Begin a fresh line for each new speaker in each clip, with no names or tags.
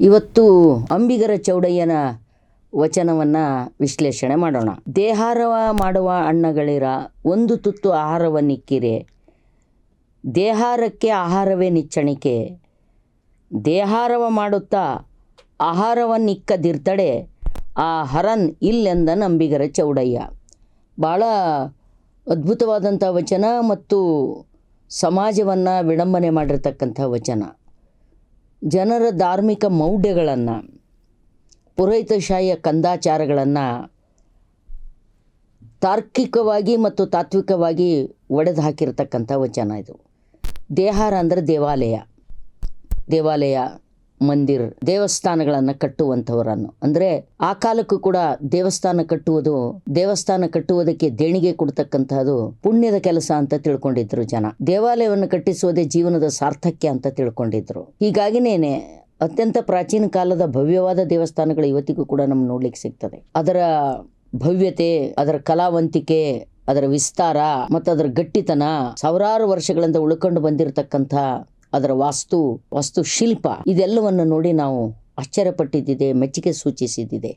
ಇವತ್ತು ಅಂಬಿಗರ ಚೌಡಯ್ಯನ ವಚನವನ್ನು ವಿಶ್ಲೇಷಣೆ ಮಾಡೋಣ. ದೇಹಾರವ ಮಾಡುವ ಅಣ್ಣಗಳಿರ ಒಂದು ತುತ್ತು ಆಹಾರವನ್ನಿಕ್ಕಿರೆ ದೇಹಾರಕ್ಕೆ ಆಹಾರವೇ ನಿಚ್ಚಣಿಕೆ. ದೇಹಾರವ ಮಾಡುತ್ತಾ ಆಹಾರವನ್ನಿಕ್ಕದಿರ್ತಡೆ ಆ ಹರನ್ ಇಲ್ಲೆಂದ ನಂಬಿಗರ ಚೌಡಯ್ಯ. ಭಾಳ ಅದ್ಭುತವಾದಂಥ ವಚನ ಮತ್ತು ಸಮಾಜವನ್ನು ವಿಡಂಬನೆ ಮಾಡಿರ್ತಕ್ಕಂಥ ವಚನ. ಜನರ ಧಾರ್ಮಿಕ ಮೌಢ್ಯಗಳನ್ನು ಪುರೋಹಿತಶಾಹಿಯ ಕಂದಾಚಾರಗಳನ್ನು ತಾರ್ಕಿಕವಾಗಿ ಮತ್ತು ತಾತ್ವಿಕವಾಗಿ ಒಡೆದು ಹಾಕಿರತಕ್ಕಂಥ ವಚನ ಇದು. ದೇಹಾರ ಅಂದರೆ ದೇವಾಲಯ. ದೇವಾಲಯ ಮಂದಿರ್, ದೇವಸ್ಥಾನಗಳನ್ನು ಕಟ್ಟುವಂಥವರನ್ನು. ಅಂದರೆ ಆ ಕಾಲಕ್ಕೂ ಕೂಡ ದೇವಸ್ಥಾನ ಕಟ್ಟುವುದು, ದೇವಸ್ಥಾನ ಕಟ್ಟುವುದಕ್ಕೆ ದೇಣಿಗೆ ಕೊಡ್ತಕ್ಕಂಥದ್ದು ಪುಣ್ಯದ ಕೆಲಸ ಅಂತ ತಿಳ್ಕೊಂಡಿದ್ರು ಜನ. ದೇವಾಲಯವನ್ನು ಕಟ್ಟಿಸುವುದೇ ಜೀವನದ ಸಾರ್ಥಕ್ಯ ಅಂತ ತಿಳ್ಕೊಂಡಿದ್ರು. ಹೀಗಾಗಿನೇನೆ ಅತ್ಯಂತ ಪ್ರಾಚೀನ ಕಾಲದ ಭವ್ಯವಾದ ದೇವಸ್ಥಾನಗಳು ಇವತ್ತಿಗೂ ಕೂಡ ನಮ್ಗೆ ನೋಡ್ಲಿಕ್ಕೆ ಸಿಗ್ತದೆ. ಅದರ ಭವ್ಯತೆ, ಅದರ ಕಲಾವಂತಿಕೆ, ಅದರ ವಿಸ್ತಾರ ಮತ್ತು ಅದರ ಗಟ್ಟಿತನ ಸಾವಿರಾರು ವರ್ಷಗಳಿಂದ ಉಳ್ಕೊಂಡು ಬಂದಿರತಕ್ಕಂಥ ಅದರ ವಾಸ್ತು ವಾಸ್ತು ಶಿಲ್ಪ ಇದೆಲ್ಲವನ್ನು ನೋಡಿ ನಾವು ಆಶ್ಚರ್ಯಪಟ್ಟಿದ್ದಿದೆ, ಮೆಚ್ಚುಗೆ ಸೂಚಿಸಿದ್ದಿದೆ.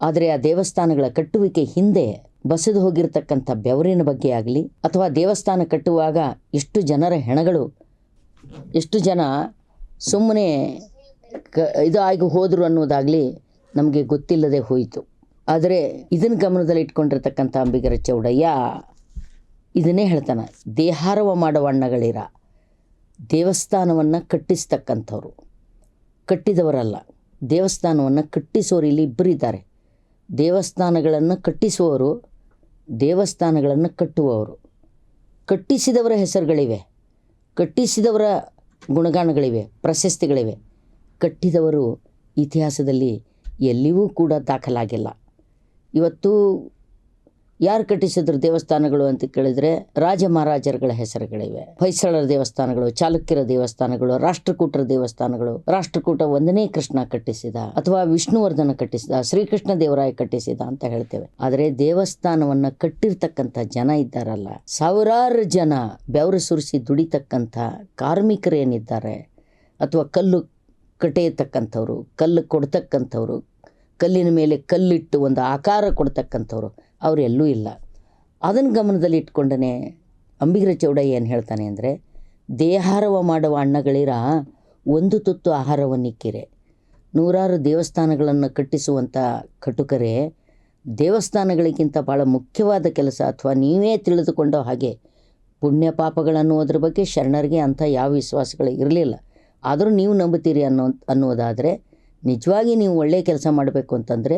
ಆದರೆ ಆ ದೇವಸ್ಥಾನಗಳ ಕಟ್ಟುವಿಕೆ ಹಿಂದೆ ಬಸದು ಹೋಗಿರತಕ್ಕಂಥ ಬೆವರಿನ ಬಗ್ಗೆ ಆಗಲಿ, ಅಥವಾ ದೇವಸ್ಥಾನ ಕಟ್ಟುವಾಗ ಎಷ್ಟು ಜನರ ಹೆಣಗಳು, ಎಷ್ಟು ಜನ ಸುಮ್ಮನೆ ಕ, ಇದು ಆಗಿ ಹೋದರು ಅನ್ನೋದಾಗಲಿ ನಮಗೆ ಗೊತ್ತಿಲ್ಲದೆ ಹೋಯಿತು. ಆದರೆ ಇದನ್ನು ಗಮನದಲ್ಲಿ ಇಟ್ಕೊಂಡಿರ್ತಕ್ಕಂಥ ಅಂಬಿಗರ ಚೌಡಯ್ಯ, ಇದನ್ನೇ ಹೇಳ್ತಾನೆ, ದೇಹಾರವ ಮಾಡುವ ಅಣ್ಣಗಳಿರ. ದೇವಸ್ಥಾನವನ್ನು ಕಟ್ಟಿಸ್ತಕ್ಕಂಥವ್ರು. ಕಟ್ಟಿದವರಲ್ಲ. ದೇವಸ್ಥಾನವನ್ನು ಕಟ್ಟಿಸೋರು ಇಲ್ಲಿ ಇಬ್ಬರಿದ್ದಾರೆ ದೇವಸ್ಥಾನಗಳನ್ನು ಕಟ್ಟಿಸುವವರು, ದೇವಸ್ಥಾನಗಳನ್ನು ಕಟ್ಟುವವರು. ಕಟ್ಟಿಸಿದವರ ಹೆಸರುಗಳಿವೆ. ಕಟ್ಟಿಸಿದವರ ಗುಣಗಾನಗಳಿವೆ, ಪ್ರಶಸ್ತಿಗಳಿವೆ. ಕಟ್ಟಿದವರು ಇತಿಹಾಸದಲ್ಲಿ ಎಲ್ಲಿಯೂ ಕೂಡ ದಾಖಲಾಗಿಲ್ಲ. ಇವತ್ತು ಯಾರು ಕಟ್ಟಿಸಿದ್ರು ದೇವಸ್ಥಾನಗಳು ಅಂತ ಕೇಳಿದರೆ ರಾಜ ಮಹಾರಾಜರುಗಳ ಹೆಸರುಗಳಿವೆ. ಹೊಯ್ಸಳರ ದೇವಸ್ಥಾನಗಳು, ಚಾಲುಕ್ಯರ ದೇವಸ್ಥಾನಗಳು, ರಾಷ್ಟ್ರಕೂಟರ ದೇವಸ್ಥಾನಗಳು. ರಾಷ್ಟ್ರಕೂಟ ಒಂದನೇ ಕೃಷ್ಣ ಕಟ್ಟಿಸಿದ ಅಥವಾ ವಿಷ್ಣುವರ್ಧನ ಕಟ್ಟಿಸಿದ, ಶ್ರೀಕೃಷ್ಣ ದೇವರಾಯ ಕಟ್ಟಿಸಿದ ಅಂತ ಹೇಳ್ತೇವೆ. ಆದರೆ ದೇವಸ್ಥಾನವನ್ನ ಕಟ್ಟಿರ್ತಕ್ಕಂಥ ಜನ ಇದ್ದಾರಲ್ಲ. ಸಾವಿರಾರು ಜನ ಬೆವರು ಸುರಿಸಿ ದುಡಿತಕ್ಕಂಥ ಕಾರ್ಮಿಕರೇನಿದ್ದಾರೆ ಅಥವಾ ಕಲ್ಲು ಕಟ್ಟೆಯತಕ್ಕಂಥವ್ರು, ಕಲ್ಲು ಕೊಡ್ತಕ್ಕಂಥವ್ರು, ಕಲ್ಲಿನ ಮೇಲೆ ಕಲ್ಲಿಟ್ಟು ಒಂದು ಆಕಾರ ಕೊಡ್ತಕ್ಕಂಥವ್ರು. ಅವರೆಲ್ಲೂ ಇಲ್ಲ. ಅದನ್ನು ಗಮನದಲ್ಲಿ ಇಟ್ಕೊಂಡನೆ ಅಂಬಿಗರ ಚೌಡ ಏನು ಹೇಳ್ತಾನೆ ಅಂದರೆ, ದೇಹಾರವ ಮಾಡುವ ಅಣ್ಣಗಳಿರ ಒಂದು ತುತ್ತು ಆಹಾರವನ್ನಿಕ್ಕಿರೆ ನೂರಾರು ದೇವಸ್ಥಾನಗಳನ್ನು ಕಟ್ಟಿಸುವಂಥ ಕಟುಕರೇ ದೇವಸ್ಥಾನಗಳಿಗಿಂತ ಭಾಳ ಮುಖ್ಯವಾದ ಕೆಲಸ ಅಥವಾ ನೀವೇ ತಿಳಿದುಕೊಂಡ ಹಾಗೆ ಪುಣ್ಯ ಪಾಪಗಳನ್ನುವುದ್ರ ಬಗ್ಗೆ ಶರಣರಿಗೆ ಅಂಥ ಯಾವ ವಿಶ್ವಾಸಗಳು ಇರಲಿಲ್ಲ. ಆದರೂ ನೀವು ನಂಬುತ್ತೀರಿ ಅನ್ನೋ ಅನ್ನೋದಾದರೆ ನಿಜವಾಗಿ ನೀವು ಒಳ್ಳೆಯ ಕೆಲಸ ಮಾಡಬೇಕು ಅಂತಂದರೆ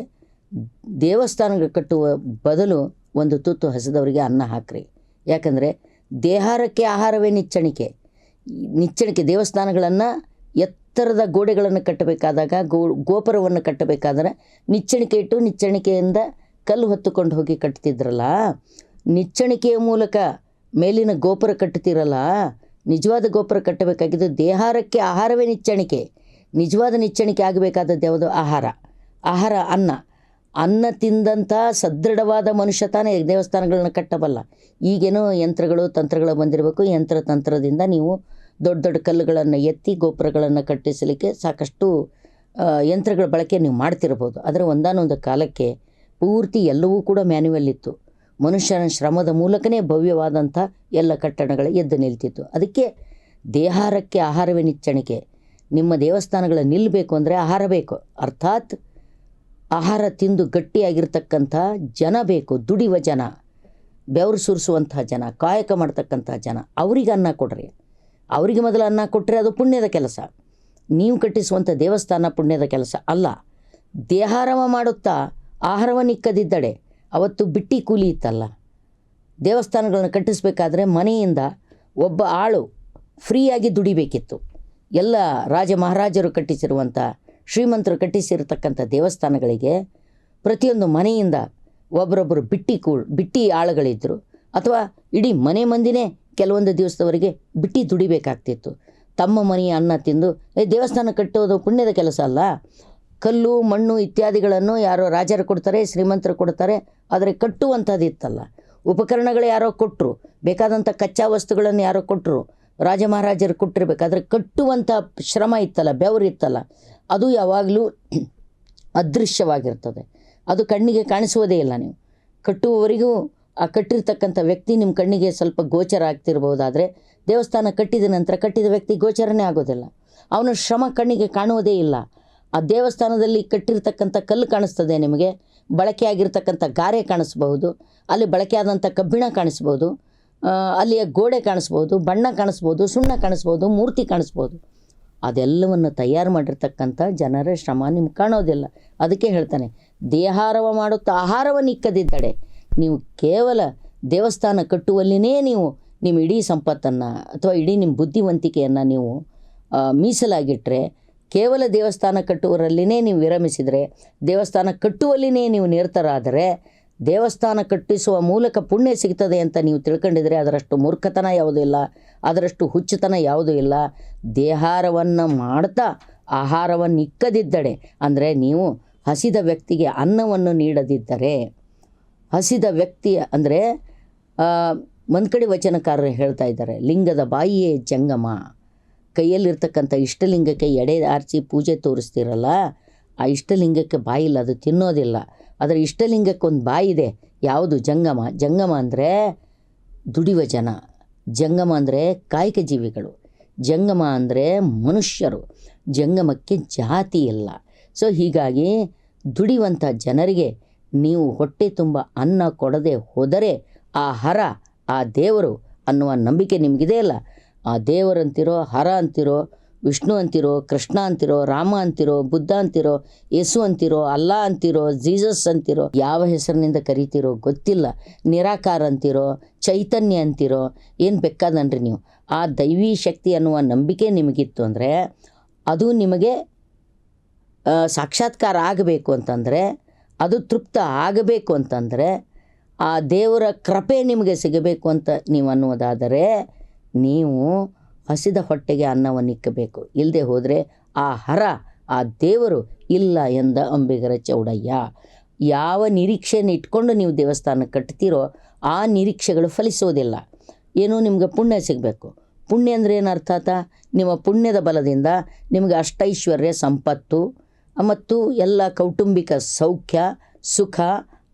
ದೇವಸ್ಥಾನಗಳು ಕಟ್ಟುವ ಬದಲು ಒಂದು ತುತ್ತು ಹಸಿದವರಿಗೆ ಅನ್ನ ಹಾಕ್ರಿ. ಯಾಕಂದರೆ ದೇಹಾರಕ್ಕೆ ಆಹಾರವೇ ನಿಚ್ಚಣಿಕೆ. ನಿಚ್ಚಣಿಕೆ ದೇವಸ್ಥಾನಗಳನ್ನು ಎತ್ತರದ ಗೋಡೆಗಳನ್ನು ಕಟ್ಟಬೇಕಾದಾಗ ಗೋ, ಗೋಪುರವನ್ನು ಕಟ್ಟಬೇಕಾದ್ರೆ ನಿಚ್ಚಣಿಕೆ ಇಟ್ಟು ನಿಚ್ಚಣಿಕೆಯಿಂದ ಕಲ್ಲು ಹೊತ್ತುಕೊಂಡು ಹೋಗಿ ಕಟ್ತಿದ್ರಲ್ಲ? ನಿಚ್ಚಣಿಕೆಯ ಮೂಲಕ ಮೇಲಿನ ಗೋಪುರ ಕಟ್ಟುತ್ತೀರಲ್ಲ? ನಿಜವಾದ ಗೋಪುರ ಕಟ್ಟಬೇಕಾಗಿದ್ದು ದೇಹಾರಕ್ಕೆ ಆಹಾರವೇ ನಿಚ್ಚಣಿಕೆ. ನಿಜವಾದ ನಿಚ್ಚಣಿಕೆ ಆಗಬೇಕಾದದ್ದು ಯಾವುದು? ಆಹಾರ. ಆಹಾರ, ಅನ್ನ. ಅನ್ನ ತಿಂದಂಥ ಸದೃಢವಾದ ಮನುಷ್ಯ ತಾನೇ ದೇವಸ್ಥಾನಗಳನ್ನ ಕಟ್ಟಬಲ್ಲ. ಈಗೇನೋ ಯಂತ್ರಗಳು, ತಂತ್ರಗಳು ಬಂದಿರಬೇಕು. ಯಂತ್ರ ತಂತ್ರದಿಂದ ನೀವು ದೊಡ್ಡ ದೊಡ್ಡ ಕಲ್ಲುಗಳನ್ನು ಎತ್ತಿ ಗೋಪುರಗಳನ್ನು ಕಟ್ಟಿಸಲಿಕ್ಕೆ ಸಾಕಷ್ಟು ಯಂತ್ರಗಳ ಬಳಕೆ ನೀವು ಮಾಡ್ತಿರ್ಬೋದು. ಆದರೆ ಒಂದಾನೊಂದು ಕಾಲಕ್ಕೆ ಪೂರ್ತಿ ಎಲ್ಲವೂ ಕೂಡ ಮ್ಯಾನ್ಯುವಲ್ ಇತ್ತು. ಮನುಷ್ಯನ ಶ್ರಮದ ಮೂಲಕನೇ ಭವ್ಯವಾದಂಥ ಎಲ್ಲ ಕಟ್ಟಡಗಳು ಎದ್ದು ನಿಲ್ತಿತ್ತು. ಅದಕ್ಕೆ ದೇಹಾರಕ್ಕೆ ಆಹಾರವೇ ನಿಚ್ಚಣಿಕೆ. ನಿಮ್ಮ ದೇವಸ್ಥಾನಗಳು ನಿಲ್ಲಬೇಕು ಅಂದರೆ ಆಹಾರ ಬೇಕು. ಅರ್ಥಾತ್ ಆಹಾರ ತಿಂದು ಗಟ್ಟಿಯಾಗಿರ್ತಕ್ಕಂಥ ಜನ ಬೇಕು ದುಡಿಯುವ ಜನ, ಬೆವರು ಸುರಿಸುವಂಥ ಜನ, ಕಾಯಕ ಮಾಡ್ತಕ್ಕಂಥ ಜನ, ಅವರಿಗೆ ಅನ್ನ ಕೊಡ್ರಿ. ಅವರಿಗೆ ಮೊದಲು ಅನ್ನ ಕೊಟ್ಟರೆ ಅದು ಪುಣ್ಯದ ಕೆಲಸ. ನೀವು ಕಟ್ಟಿಸುವಂಥ ದೇವಸ್ಥಾನ ಪುಣ್ಯದ ಕೆಲಸ ಅಲ್ಲ. ದೇಹಾರವ ಮಾಡುತ್ತಾ ಆಹಾರವ ನಿಕ್ಕದಿದ್ದಡೆ ಅವತ್ತು ಬಿಟ್ಟಿ ಕೂಲಿ ಇತ್ತಲ್ಲ. ದೇವಸ್ಥಾನಗಳನ್ನು ಕಟ್ಟಿಸಬೇಕಾದ್ರೆ ಮನೆಯಿಂದ ಒಬ್ಬ ಆಳು ಫ್ರೀಯಾಗಿ ದುಡಿಬೇಕಿತ್ತು. ಎಲ್ಲ ರಾಜ ಮಹಾರಾಜರು ಕಟ್ಟಿಸಿರುವಂಥ ಶ್ರೀಮಂತರು ಕಟ್ಟಿಸಿರತಕ್ಕಂಥ ದೇವಸ್ಥಾನಗಳಿಗೆ ಪ್ರತಿಯೊಂದು ಮನೆಯಿಂದ ಒಬ್ಬರೊಬ್ಬರು ಬಿಟ್ಟಿ ಕೂ ಬಿಟ್ಟಿ ಆಳುಗಳಿದ್ದರು ಅಥವಾ ಇಡೀ ಮನೆ ಮಂದಿನೇ ಕೆಲವೊಂದು ದಿವಸದವರೆಗೆ ಬಿಟ್ಟಿ ದುಡಿಬೇಕಾಗ್ತಿತ್ತು. ತಮ್ಮ ಮನೆಯ ಅನ್ನ ತಿಂದು, ಏ, ದೇವಸ್ಥಾನ ಕಟ್ಟೋದು ಪುಣ್ಯದ ಕೆಲಸ ಅಲ್ಲ. ಕಲ್ಲು, ಮಣ್ಣು ಇತ್ಯಾದಿಗಳನ್ನು ಯಾರೋ ರಾಜರು ಕೊಡ್ತಾರೆ, ಶ್ರೀಮಂತರು ಕೊಡ್ತಾರೆ, ಆದರೆ ಕಟ್ಟುವಂಥದ್ದಿತ್ತಲ್ಲ ಉಪಕರಣಗಳು ಯಾರೋ ಕೊಟ್ಟರು ಬೇಕಾದಂಥ ಕಚ್ಚಾ ವಸ್ತುಗಳನ್ನು ಯಾರೋ ಕೊಟ್ಟರು ರಾಜ ಮಹಾರಾಜರು ಕೊಟ್ಟಿರ್ಬೇಕಾದ್ರೆ ಕಟ್ಟುವಂಥ ಶ್ರಮ ಇತ್ತಲ್ಲ, ಬೆವರು ಇತ್ತಲ್ಲ. ಅದು ಯಾವಾಗಲೂ ಅದೃಶ್ಯವಾಗಿರ್ತದೆ. ಅದು ಕಣ್ಣಿಗೆ ಕಾಣಿಸುವುದೇ ಇಲ್ಲ ನೀವು. ಕಟ್ಟುವವರೆಗೂ ಆ ಕಟ್ಟಿರ್ತಕ್ಕಂಥ ವ್ಯಕ್ತಿ ನಿಮ್ಮ ಕಣ್ಣಿಗೆ ಸ್ವಲ್ಪ ಗೋಚರ ಆಗ್ತಿರ್ಬೋದಾದರೆ ದೇವಸ್ಥಾನ ಕಟ್ಟಿದ ನಂತರ ಕಟ್ಟಿದ ವ್ಯಕ್ತಿ ಗೋಚರನೇ ಆಗೋದಿಲ್ಲ. ಅವನ ಶ್ರಮ ಕಣ್ಣಿಗೆ ಕಾಣುವುದೇ ಇಲ್ಲ. ಆ ದೇವಸ್ಥಾನದಲ್ಲಿ ಕಟ್ಟಿರ್ತಕ್ಕಂಥ ಕಲ್ಲು ಕಾಣಿಸ್ತದೆ ನಿಮಗೆ. ಬಳಕೆಯಾಗಿರ್ತಕ್ಕಂಥ ಗಾರೆ ಕಾಣಿಸ್ಬಹುದು. ಅಲ್ಲಿ ಬಳಕೆಯಾದಂಥ ಕಬ್ಬಿಣ ಕಾಣಿಸ್ಬೋದು ಅಲ್ಲಿಯ ಗೋಡೆ ಕಾಣಿಸ್ಬೋದು ಬಣ್ಣ ಕಾಣಿಸ್ಬೋದು ಸುಣ್ಣ ಕಾಣಿಸ್ಬೋದು ಮೂರ್ತಿ ಕಾಣಿಸ್ಬೋದು ಅದೆಲ್ಲವನ್ನು ತಯಾರು ಮಾಡಿರ್ತಕ್ಕಂಥ ಜನರ ಶ್ರಮ ನಿಮ್ಗೆ ಕಾಣೋದಿಲ್ಲ. ಅದಕ್ಕೆ ಹೇಳ್ತಾನೆ, ದೇಹಾರವ ಮಾಡುತ್ತಾ ಆಹಾರವನ್ನು ಇಕ್ಕದಿದ್ದಡೆ ನೀವು ಕೇವಲ ದೇವಸ್ಥಾನ ಕಟ್ಟುವಲ್ಲಿನೇ ನೀವು ನಿಮ್ಮ ಇಡೀ ಸಂಪತ್ತನ್ನು ಅಥವಾ ಇಡೀ ನಿಮ್ಮ ಬುದ್ಧಿವಂತಿಕೆಯನ್ನು ನೀವು ಮೀಸಲಾಗಿಟ್ಟರೆ ಕೇವಲ ದೇವಸ್ಥಾನ ಕಟ್ಟುವರಲ್ಲಿನೇ ನೀವು ವಿರಮಿಸಿದರೆ, ದೇವಸ್ಥಾನ ಕಟ್ಟುವಲ್ಲಿನೇ ನೀವು ನಿರತರಾದರೆ ದೇವಸ್ಥಾನ ಕಟ್ಟಿಸುವ ಮೂಲಕ ಪುಣ್ಯ ಸಿಗ್ತದೆ ಅಂತ ನೀವು ತಿಳ್ಕೊಂಡಿದ್ರೆ ಅದರಷ್ಟು ಮೂರ್ಖತನ ಯಾವುದೂ ಇಲ್ಲ, ಅದರಷ್ಟು ಹುಚ್ಚುತನ ಯಾವುದೂ ಇಲ್ಲ. ದೇಹಾರವನ್ನು ಮಾಡ್ತಾ ಆಹಾರವನ್ನು ಇಕ್ಕದಿದ್ದಡೆ ಅಂದರೆ ನೀವು ಹಸಿದ ವ್ಯಕ್ತಿಗೆ ಅನ್ನವನ್ನು ನೀಡದಿದ್ದರೆ, ಹಸಿದ ವ್ಯಕ್ತಿ ಅಂದರೆ ಮನ್ಕಡಿ ಕಡೆ ವಚನಕಾರರು ಹೇಳ್ತಾ ಇದ್ದಾರೆ, ಲಿಂಗದ ಬಾಯಿಯೇ ಜಂಗಮ. ಕೈಯಲ್ಲಿರ್ತಕ್ಕಂಥ ಇಷ್ಟಲಿಂಗಕ್ಕೆ ಎಡೆ ಆರ್ಚಿ ಪೂಜೆ ತೋರಿಸ್ತಿರಲ್ಲ, ಆ ಇಷ್ಟಲಿಂಗಕ್ಕೆ ಬಾಯಿಲ್ಲ, ಅದು ತಿನ್ನೋದಿಲ್ಲ. ಅದರ ಇಷ್ಟಲಿಂಗಕ್ಕೊಂದು ಬಾಯಿದೆ ಯಾವುದು? ಜಂಗಮ. ಜಂಗಮ ಅಂದರೆ ದುಡಿಯುವ ಜನ. ಜಂಗಮ ಅಂದರೆ ಕಾಯಕ ಜೀವಿಗಳು. ಜಂಗಮ ಅಂದರೆ ಮನುಷ್ಯರು. ಜಂಗಮಕ್ಕೆ ಜಾತಿ ಇಲ್ಲ. ಸೊ ಹೀಗಾಗಿ ದುಡಿಯುವಂಥ ಜನರಿಗೆ ನೀವು ಹೊಟ್ಟೆ ತುಂಬ ಅನ್ನ ಕೊಡದೆ ಹೋದರೆ ಆ ಹರ, ಆ ದೇವರು ಅನ್ನುವ ನಂಬಿಕೆ ನಿಮಗಿದೆ ಅಲ್ಲ ಆ ದೇವರಂತಿರೋ, ಹರ ಅಂತಿರೋ ವಿಷ್ಣು ಅಂತಿರೋ, ಕೃಷ್ಣ ಅಂತಿರೋ, ರಾಮ ಅಂತಿರೋ, ಬುದ್ಧ ಅಂತಿರೋ, ಯೇಸು ಅಂತಿರೋ, ಅಲ್ಲಾ ಅಂತಿರೋ, ಜೀಸಸ್ ಅಂತಿರೋ, ಯಾವ ಹೆಸರಿನಿಂದ ಕರಿತಿರೋ ಗೊತ್ತಿಲ್ಲ. ನಿರಾಕಾರ ಅಂತಿರೋ, ಚೈತನ್ಯ ಅಂತಿರೋ, ಏನು ಬೇಕಾದನ್ರಿ ನೀವು? ಆ ದೈವಿ ಶಕ್ತಿ ಅನ್ನುವ ನಂಬಿಕೆ ನಿಮಗಿತ್ತು ಅಂದರೆ, ಅದು ನಿಮಗೆ ಸಾಕ್ಷಾತ್ಕಾರ ಆಗಬೇಕು ಅಂತಂದರೆ, ಅದು ತೃಪ್ತ ಆಗಬೇಕು ಅಂತಂದರೆ, ಆ ದೇವರ ಕೃಪೆ ನಿಮಗೆ ಸಿಗಬೇಕು ಅಂತ ನೀವು ಅನ್ನುವುದಾದರೆ, ನೀವು ಹಸಿದ ಹೊಟ್ಟೆಗೆ ಅನ್ನವನ್ನು ಇಕ್ಕಬೇಕು. ಇಲ್ಲದೆ ಹೋದರೆ ಆ ಹರ, ಆ ದೇವರು ಇಲ್ಲ ಎಂದ ಅಂಬಿಗರ ಚೌಡಯ್ಯ. ಯಾವ ನಿರೀಕ್ಷೆಯನ್ನು ಇಟ್ಕೊಂಡು ನೀವು ದೇವಸ್ಥಾನ ಕಟ್ತೀರೋ ಆ ನಿರೀಕ್ಷೆಗಳು ಫಲಿಸೋದಿಲ್ಲ. ಏನೋ ನಿಮ್ಗೆ ಪುಣ್ಯ ಸಿಗಬೇಕು. ಪುಣ್ಯ ಅಂದರೆ ಏನು ಅರ್ಥಾತ ನಿಮ್ಮ ಪುಣ್ಯದ ಬಲದಿಂದ ನಿಮಗೆ ಅಷ್ಟೈಶ್ವರ್ಯ, ಸಂಪತ್ತು, ಮತ್ತು ಎಲ್ಲ ಕೌಟುಂಬಿಕ ಸೌಖ್ಯ, ಸುಖ,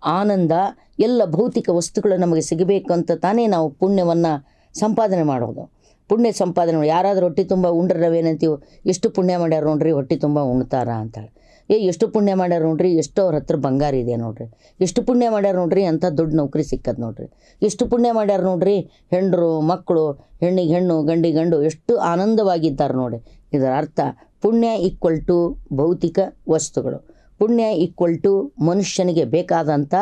ಆನಂದ, ಎಲ್ಲ ಭೌತಿಕ ವಸ್ತುಗಳು ನಮಗೆ ಸಿಗಬೇಕು ಅಂತ ತಾನೇ ನಾವು ಪುಣ್ಯವನ್ನು ಸಂಪಾದನೆ ಮಾಡೋದು. ಪುಣ್ಯ ಸಂಪಾದನೆ ಯಾರಾದರೂ ಹೊಟ್ಟೆ ತುಂಬ ಉಂಡ್ರೆ ನಾವೇನಂತೀವಿ ಎಷ್ಟು ಪುಣ್ಯ ಮಾಡ್ಯಾರ ನೋಡ್ರಿ, ಹೊಟ್ಟೆ ತುಂಬ ಉಣ್ತಾರ ಅಂತಾಳೆ. ಏ, ಎಷ್ಟು ಪುಣ್ಯ ಮಾಡ್ಯಾರ ನೋಡ್ರಿ, ಎಷ್ಟು ಅವ್ರ ಹತ್ರ ಬಂಗಾರ ಇದೆ ನೋಡ್ರಿ. ಎಷ್ಟು ಪುಣ್ಯ ಮಾಡ್ಯಾರ ನೋಡ್ರಿ, ಅಂಥ ದೊಡ್ಡ ನೌಕರಿ ಸಿಕ್ಕದ್ ನೋಡ್ರಿ. ಎಷ್ಟು ಪುಣ್ಯ ಮಾಡ್ಯಾರ ನೋಡ್ರಿ, ಹೆಂಡರು ಮಕ್ಕಳು ಹೆಣ್ಣಿಗೆ ಹೆಣ್ಣು, ಗಂಡಿಗೆ ಗಂಡು, ಎಷ್ಟು ಆನಂದವಾಗಿದ್ದಾರೆ ನೋಡಿ. ಇದರ ಅರ್ಥ, ಪುಣ್ಯ ಈಕ್ವಲ್ ಟು ಭೌತಿಕ ವಸ್ತುಗಳು. ಪುಣ್ಯ ಈಕ್ವಲ್ ಟು ಮನುಷ್ಯನಿಗೆ ಬೇಕಾದಂಥ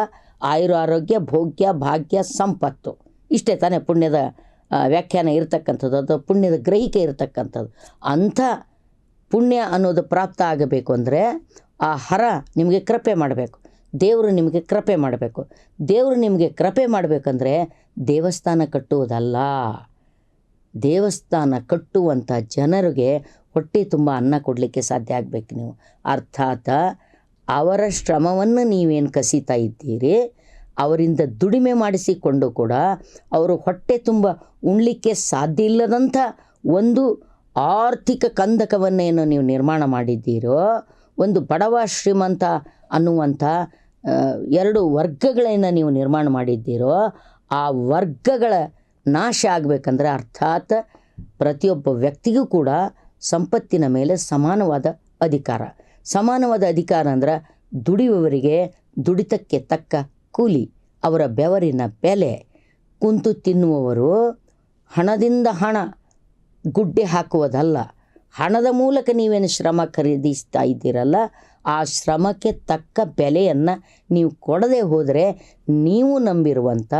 ಆಯುರ ಆರೋಗ್ಯ ಭೋಗ್ಯ, ಭಾಗ್ಯ, ಸಂಪತ್ತು. ಇಷ್ಟೇ ತಾನೇ ಪುಣ್ಯದ ವ್ಯಾಖ್ಯಾನ ಇರತಕ್ಕಂಥದ್ದು ಅಥವಾ ಪುಣ್ಯದ ಗ್ರಹಿಕೆ ಇರತಕ್ಕಂಥದ್ದು. ಅಂಥ ಪುಣ್ಯ ಅನ್ನೋದು ಪ್ರಾಪ್ತ ಆಗಬೇಕು ಅಂದರೆ ಆ ಹರ ನಿಮಗೆ ಕೃಪೆ ಮಾಡಬೇಕು. ದೇವರು ನಿಮಗೆ ಕೃಪೆ ಮಾಡಬೇಕು. ದೇವರು ನಿಮಗೆ ಕೃಪೆ ಮಾಡಬೇಕಂದ್ರೆ ದೇವಸ್ಥಾನ ಕಟ್ಟುವುದಲ್ಲ. ದೇವಸ್ಥಾನ ಕಟ್ಟುವಂಥ ಜನರಿಗೆ ಹೊಟ್ಟೆ ತುಂಬ ಅನ್ನ ಕೊಡಲಿಕ್ಕೆ ಸಾಧ್ಯ ಆಗಬೇಕು ನೀವು. ಅರ್ಥಾತ್ ಅವರ ಶ್ರಮವನ್ನು ನೀವೇನು ಕಸಿತಾ ಇದ್ದೀರಿ? ಅವರಿಂದ ದುಡಿಮೆ ಮಾಡಿಸಿಕೊಂಡು ಕೂಡ ಅವರು ಹೊಟ್ಟೆ ತುಂಬ ಉಣ್ಲಿಕ್ಕೆ ಸಾಧ್ಯ ಇಲ್ಲದಂಥ ಒಂದು ಆರ್ಥಿಕ ಕಂದಕವನ್ನೇನು ನೀವು ನಿರ್ಮಾಣ ಮಾಡಿದ್ದೀರೋ, ಒಂದು ಬಡವ ಶ್ರೀಮಂತ ಅನ್ನುವಂಥ ಎರಡು ವರ್ಗಗಳನ್ನು ನೀವು ನಿರ್ಮಾಣ ಮಾಡಿದ್ದೀರೋ, ಆ ವರ್ಗಗಳ ನಾಶ ಆಗಬೇಕಂದ್ರೆ ಅರ್ಥಾತ್ ಪ್ರತಿಯೊಬ್ಬ ವ್ಯಕ್ತಿಗೂ ಕೂಡ ಸಂಪತ್ತಿನ ಮೇಲೆ ಸಮಾನವಾದ ಅಧಿಕಾರ. ಸಮಾನವಾದ ಅಧಿಕಾರ ಅಂದ್ರೆ ದುಡಿಯುವವರಿಗೆ ದುಡಿತಕ್ಕೆ ತಕ್ಕ ಕೂಲಿ ಅವರ ಬೆವರಿನ ಬೆಲೆ ಕುಂತು ತಿನ್ನುವವರು ಹಣದಿಂದ ಹಣ ಗುಡ್ಡೆ ಹಾಕುವುದಲ್ಲ. ಹಣದ ಮೂಲಕ ನೀವೇನು ಶ್ರಮ ಖರೀದಿಸ್ತಾ ಇದ್ದೀರಲ್ಲ, ಆ ಶ್ರಮಕ್ಕೆ ತಕ್ಕ ಬೆಲೆಯನ್ನು ನೀವು ಕೊಡದೆ ಹೋದರೆ ನೀವು ನಂಬಿರುವಂಥ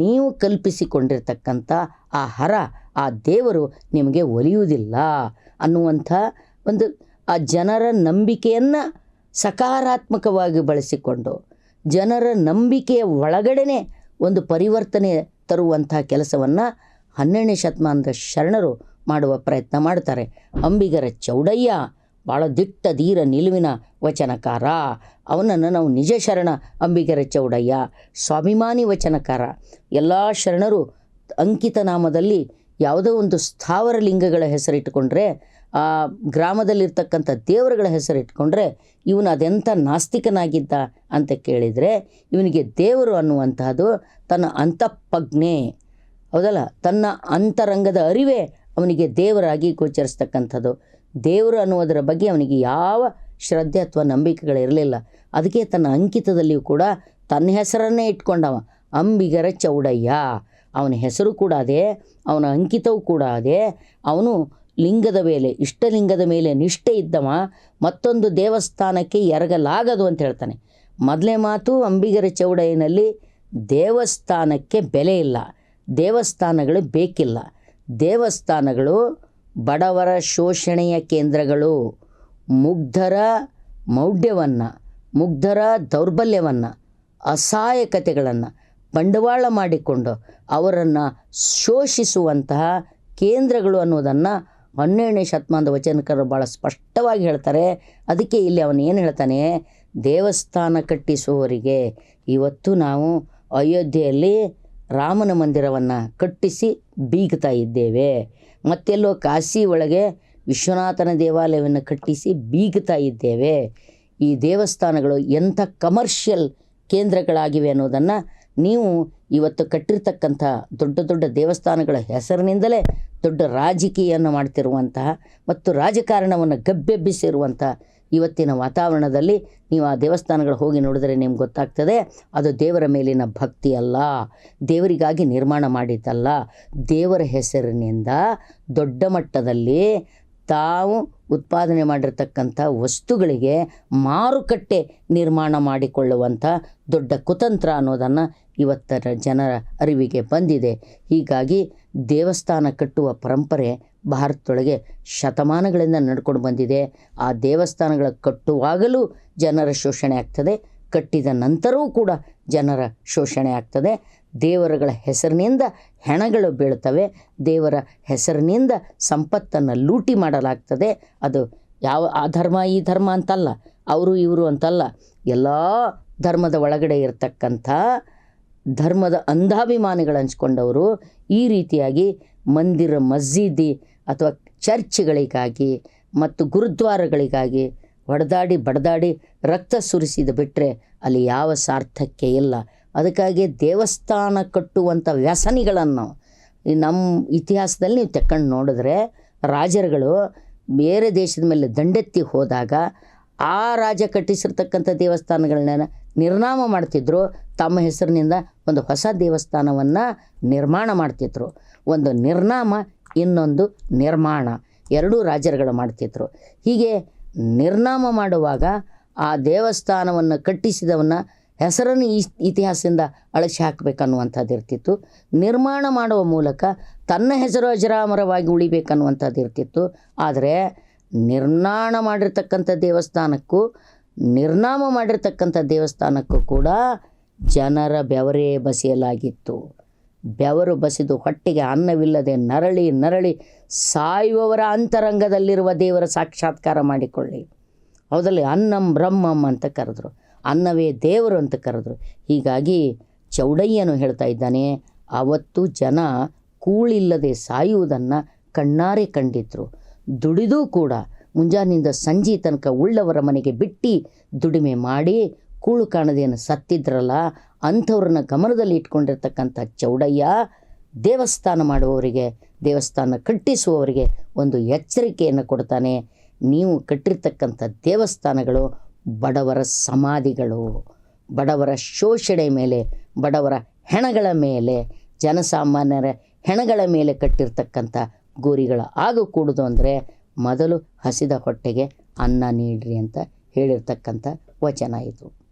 ನೀವು ಕಲ್ಪಿಸಿಕೊಂಡಿರ್ತಕ್ಕಂಥ ಆ ಹರ, ಆ ದೇವರು ನಿಮಗೆ ಒಲಿಯುವುದಿಲ್ಲ ಅನ್ನುವಂಥ ಒಂದು ಆ ಜನರ ನಂಬಿಕೆಯನ್ನು ಸಕಾರಾತ್ಮಕವಾಗಿ ಬಳಸಿಕೊಂಡು ಜನರ ನಂಬಿಕೆಯ ಒಳಗಡೆನೆ ಒಂದು ಪರಿವರ್ತನೆ ತರುವಂಥ ಕೆಲಸವನ್ನು ಹನ್ನೆರಡನೇ ಶತಮಾನದ ಶರಣರು ಮಾಡುವ ಪ್ರಯತ್ನ ಮಾಡ್ತಾರೆ ಅಂಬಿಗರ ಚೌಡಯ್ಯ ಭಾಳ ದಿಟ್ಟ, ಧೀರ, ನಿಲುವಿನ ವಚನಕಾರ. ಅವನನ್ನು ನಾವು ನಿಜ ಶರಣ ಅಂಬಿಗರ ಚೌಡಯ್ಯ, ಸ್ವಾಭಿಮಾನಿ ವಚನಕಾರ. ಎಲ್ಲ ಶರಣರು ಅಂಕಿತ ನಾಮದಲ್ಲಿ ಯಾವುದೋ ಒಂದು ಸ್ಥಾವರ ಲಿಂಗಗಳ ಹೆಸರಿಟ್ಟುಕೊಂಡ್ರೆ ಆ, ಗ್ರಾಮದಲ್ಲಿರ್ತಕ್ಕಂಥ ದೇವರುಗಳ ಹೆಸರು ಇಟ್ಕೊಂಡ್ರೆ ಇವನು ಅದೆಂಥ ನಾಸ್ತಿಕನಾಗಿದ್ದ ಅಂತ ಕೇಳಿದರೆ ಇವನಿಗೆ ದೇವರು ಅನ್ನುವಂತಹದ್ದು ತನ್ನ ಅಂತಃಪಜ್ಞೆ ಹೌದಲ್ಲ? ತನ್ನ ಅಂತರಂಗದ ಅರಿವೇ ಅವನಿಗೆ ದೇವರಾಗಿ ಗೋಚರಿಸ್ತಕ್ಕಂಥದ್ದು. ದೇವರು ಅನ್ನುವುದರ ಬಗ್ಗೆ ಅವನಿಗೆ ಯಾವ ಶ್ರದ್ಧೆ ಅಥವಾ ನಂಬಿಕೆಗಳಿರಲಿಲ್ಲ ಅದಕ್ಕೆ ತನ್ನ ಅಂಕಿತದಲ್ಲಿಯೂ ಕೂಡ ತನ್ನ ಹೆಸರನ್ನೇ ಇಟ್ಕೊಂಡವ. ಅಂಬಿಗರ ಚೌಡಯ್ಯ. ಅವನ ಹೆಸರು ಕೂಡ ಅದೇ, ಅವನ ಅಂಕಿತವೂ ಕೂಡ ಅದೇ. ಅವನು ಲಿಂಗದ ಮೇಲೆ, ಇಷ್ಟಲಿಂಗದ ಮೇಲೆ ನಿಷ್ಠೆ ಇದ್ದವ ಮತ್ತೊಂದು ದೇವಸ್ಥಾನಕ್ಕೆ ಎರಗಲಾಗದು ಅಂತ ಹೇಳ್ತಾನೆ. ಮೊದಲೇ ಮಾತು ಅಂಬಿಗರ ಚೌಡಯ್ಯನಲ್ಲಿ ದೇವಸ್ಥಾನಕ್ಕೆ ಬೆಲೆ ಇಲ್ಲ, ದೇವಸ್ಥಾನಗಳು ಬೇಕಿಲ್ಲ. ದೇವಸ್ಥಾನಗಳು ಬಡವರ ಶೋಷಣೆಯ ಕೇಂದ್ರಗಳು, ಮುಗ್ಧರ ಮೌಢ್ಯವನ್ನು, ಮುಗ್ಧರ ದೌರ್ಬಲ್ಯವನ್ನು, ಅಸಹಾಯಕತೆಗಳನ್ನು ಬಂಡವಾಳ ಮಾಡಿಕೊಂಡು ಅವರನ್ನು ಶೋಷಿಸುವಂತಹ ಕೇಂದ್ರಗಳು ಅನ್ನೋದನ್ನು ಹನ್ನೆರಡನೇ ಶತಮಾನದ ವಚನಕರು ಭಾಳ ಸ್ಪಷ್ಟವಾಗಿ ಹೇಳ್ತಾರೆ. ಅದಕ್ಕೆ ಇಲ್ಲಿ ಅವನು ಏನು ಹೇಳ್ತಾನೆ? ದೇವಸ್ಥಾನ ಕಟ್ಟಿಸುವವರಿಗೆ ಇವತ್ತು ನಾವು ಅಯೋಧ್ಯೆಯಲ್ಲಿ ರಾಮನ ಮಂದಿರವನ್ನು ಕಟ್ಟಿಸಿ ಬೀಗ್ತಾ ಇದ್ದೇವೆ. ಮತ್ತೆಲ್ಲೋ ಕಾಶಿ ಒಳಗೆ ವಿಶ್ವನಾಥನ ದೇವಾಲಯವನ್ನು ಕಟ್ಟಿಸಿ ಬೀಗ್ತಾ ಇದ್ದೇವೆ. ಈ ದೇವಸ್ಥಾನಗಳು ಎಂಥ ಕಮರ್ಷಿಯಲ್ ಕೇಂದ್ರಗಳಾಗಿವೆ ಅನ್ನೋದನ್ನು ನೀವು ಇವತ್ತು ಕಟ್ಟಿರ್ತಕ್ಕಂಥ ದೊಡ್ಡ ದೊಡ್ಡ ದೇವಸ್ಥಾನಗಳ ಹೆಸರಿನಿಂದಲೇ ದೊಡ್ಡ ರಾಜಕೀಯವನ್ನು ಮಾಡ್ತಿರುವಂತಹ ಮತ್ತು ರಾಜಕಾರಣವನ್ನು ಗಬ್ಬೆಬ್ಬಿಸಿರುವಂಥ ಇವತ್ತಿನ ವಾತಾವರಣದಲ್ಲಿ ನೀವು ಆ ದೇವಸ್ಥಾನಗಳು ಹೋಗಿ ನೋಡಿದರೆ ನಿಮ್ಗೆ ಗೊತ್ತಾಗ್ತದೆ, ಅದು ದೇವರ ಮೇಲಿನ ಭಕ್ತಿ ಅಲ್ಲ. ದೇವರಿಗಾಗಿ ನಿರ್ಮಾಣ ಮಾಡಿದ್ದಲ್ಲ. ದೇವರ ಹೆಸರಿನಿಂದ ದೊಡ್ಡ ಮಟ್ಟದಲ್ಲಿ ತಾವು ಉತ್ಪಾದನೆ ಮಾಡಿರ್ತಕ್ಕಂಥ ವಸ್ತುಗಳಿಗೆ ಮಾರುಕಟ್ಟೆ ನಿರ್ಮಾಣ ಮಾಡಿಕೊಳ್ಳುವಂಥ ದೊಡ್ಡ ಕುತಂತ್ರ ಅನ್ನೋದನ್ನು ಇವತ್ತರ ಜನರ ಅರಿವಿಗೆ ಬಂದಿದೆ. ಹೀಗಾಗಿ ದೇವಸ್ಥಾನ ಕಟ್ಟುವ ಪರಂಪರೆ ಭಾರತದೊಳಗೆ ಶತಮಾನಗಳಿಂದ ನಡ್ಕೊಂಡು ಬಂದಿದೆ. ಆ ದೇವಸ್ಥಾನಗಳ ಕಟ್ಟುವಾಗಲೂ ಜನರ ಶೋಷಣೆ ಆಗ್ತದೆ. ಕಟ್ಟಿದ ನಂತರವೂ ಕೂಡ ಜನರ ಶೋಷಣೆ ಆಗ್ತದೆ. ದೇವರುಗಳ ಹೆಸರಿನಿಂದ ಹೆಣಗಳು ಬೀಳ್ತವೆ ದೇವರ ಹೆಸರಿನಿಂದ ಸಂಪತ್ತನ್ನು ಲೂಟಿ ಮಾಡಲಾಗ್ತದೆ. ಅದು ಯಾವ, ಆ ಧರ್ಮ, ಈ ಧರ್ಮ ಅಂತಲ್ಲ, ಅವರು ಇವರು ಅಂತಲ್ಲ. ಎಲ್ಲ ಧರ್ಮದ ಒಳಗಡೆ ಇರತಕ್ಕಂಥ ಧರ್ಮದ ಅಂಧಾಭಿಮಾನಿಗಳು ಹಂಚ್ಕೊಂಡವರು ಈ ರೀತಿಯಾಗಿ ಮಂದಿರ ಮಸ್ಜಿದಿ ಅಥವಾ ಚರ್ಚ್ಗಳಿಗಾಗಿ ಮತ್ತು ಗುರುದ್ವಾರಗಳಿಗಾಗಿ ಹೊಡೆದಾಡಿ ಬಡದಾಡಿ ರಕ್ತ ಸುರಿಸಿದ ಬಿಟ್ಟರೆ ಅಲ್ಲಿ ಯಾವ ಸಾರ್ಥಕ್ಯ ಇಲ್ಲ. ಅದಕ್ಕಾಗಿ ದೇವಸ್ಥಾನ ಕಟ್ಟುವಂಥ ವ್ಯಸನಿಗಳನ್ನು ನಮ್ಮ ಇತಿಹಾಸದಲ್ಲಿ ನೀವು ತೆಕ್ಕಂಡು ನೋಡಿದ್ರೆ ರಾಜರುಗಳು ಬೇರೆ ದೇಶದ ಮೇಲೆ ದಂಡೆತ್ತಿ ಹೋದಾಗ ಆ ರಾಜ ಕಟ್ಟಿಸಿರ್ತಕ್ಕಂಥ ದೇವಸ್ಥಾನಗಳನ್ನ ನಿರ್ನಾಮ ಮಾಡ್ತಿದ್ರು. ತಮ್ಮ ಹೆಸರಿನಿಂದ ಒಂದು ಹೊಸ ದೇವಸ್ಥಾನವನ್ನು ನಿರ್ಮಾಣ ಮಾಡ್ತಿದ್ರು. ಒಂದು ನಿರ್ನಾಮ, ಇನ್ನೊಂದು ನಿರ್ಮಾಣ ಎರಡೂ ರಾಜರುಗಳು ಮಾಡ್ತಿದ್ರು. ಹೀಗೆ ನಿರ್ನಾಮ ಮಾಡುವಾಗ ಆ ದೇವಸ್ಥಾನವನ್ನು ಕಟ್ಟಿಸಿದವನ್ನ ಹೆಸರನ್ನು ಈ ಇತಿಹಾಸದಿಂದ ಅಳಿಸಿ ಹಾಕಬೇಕನ್ನುವಂಥದ್ದು ಇರ್ತಿತ್ತು. ನಿರ್ಮಾಣ ಮಾಡುವ ಮೂಲಕ ತನ್ನ ಹೆಸರು ಅಜರಾಮರವಾಗಿ ಉಳಿಬೇಕನ್ನುವಂಥದ್ದು ಇರ್ತಿತ್ತು. ಆದರೆ ನಿರ್ಮಾಣ ಮಾಡಿರ್ತಕ್ಕಂಥ ದೇವಸ್ಥಾನಕ್ಕೂ, ನಿರ್ನಾಮ ಮಾಡಿರ್ತಕ್ಕಂಥ ದೇವಸ್ಥಾನಕ್ಕೂ ಕೂಡ ಜನರ ಬೆವರೇ ಬಸಿಯಲಾಗಿತ್ತು. ಬೆವರು ಬಸಿದು ಹೊಟ್ಟೆಗೆ ಅನ್ನವಿಲ್ಲದೆ ನರಳಿ ನರಳಿ ಸಾಯುವವರ ಅಂತರಂಗದಲ್ಲಿರುವ ದೇವರ ಸಾಕ್ಷಾತ್ಕಾರ ಮಾಡಿಕೊಳ್ಳಿ. ಹೌದಲ್ಲಿ ಅನ್ನಂ ಬ್ರಹ್ಮಂ ಅಂತ ಕರೆದ್ರು. ಅನ್ನವೇ ದೇವರು ಅಂತ ಕರೆದ್ರು. ಹೀಗಾಗಿ ಚೌಡಯ್ಯನು ಹೇಳ್ತಾ ಇದ್ದಾನೆ, ಅವತ್ತು ಜನ ಕೂಳಿಲ್ಲದೆ ಸಾಯುವುದನ್ನು ಕಣ್ಣಾರೆ ಕಂಡಿದ್ರು. ದುಡಿದೂ ಕೂಡ ಮುಂಜಾನಿಂದ ಸಂಜೆ ತನಕ ಉಳ್ಳವರ ಮನೆಗೆ ಬಿಟ್ಟು ದುಡಿಮೆ ಮಾಡಿ ಕೂಳು ಕಾಣದೇನು ಸತ್ತಿದ್ರಲ್ಲ, ಅಂಥವ್ರನ್ನ ಗಮನದಲ್ಲಿ ಇಟ್ಕೊಂಡಿರ್ತಕ್ಕಂಥ ಚೌಡಯ್ಯ ದೇವಸ್ಥಾನ ಮಾಡುವವರಿಗೆ, ದೇವಸ್ಥಾನ ಕಟ್ಟಿಸುವವರಿಗೆ ಒಂದು ಎಚ್ಚರಿಕೆಯನ್ನು ಕೊಡ್ತಾನೆ. ನೀವು ಕಟ್ಟಿರ್ತಕ್ಕಂಥ ದೇವಸ್ಥಾನಗಳು ಬಡವರ ಸಮಾಧಿಗಳು, ಬಡವರ ಶೋಷಣೆ ಮೇಲೆ, ಬಡವರ ಹೆಣಗಳ ಮೇಲೆ, ಜನಸಾಮಾನ್ಯರ ಹೆಣಗಳ ಮೇಲೆ ಕಟ್ಟಿರ್ತಕ್ಕಂಥ ಗೋರಿಗಳ ಆಗಕೂಡದು ಅಂದರೆ ಮೊದಲು ಹಸಿದ ಹೊಟ್ಟೆಗೆ ಅನ್ನ ನೀಡ್ರಿ ಅಂತ ಹೇಳಿರ್ತಕ್ಕಂಥ ವಚನ ಇದು.